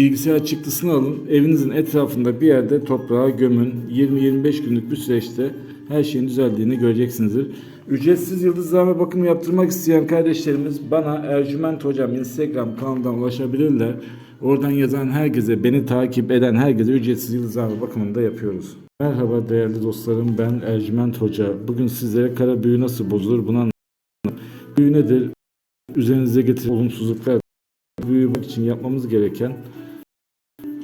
Bilgisayar çıktısını alın, evinizin etrafında bir yerde toprağa gömün. 20-25 günlük bir süreçte her şeyin düzeldiğini göreceksinizdir. Ücretsiz yıldızlama bakım yaptırmak isteyen kardeşlerimiz bana Ercüment Hocam Instagram kanalından ulaşabilirler. Oradan yazan herkese, beni takip eden herkese ücretsiz yıldızlama bakımını da yapıyoruz. Merhaba değerli dostlarım, ben Ercüment Hoca. Bugün sizlere kara büyü nasıl bozulur bunu. Büyü nedir? Üzerinize getiren olumsuzluklar büyümek için yapmamız gereken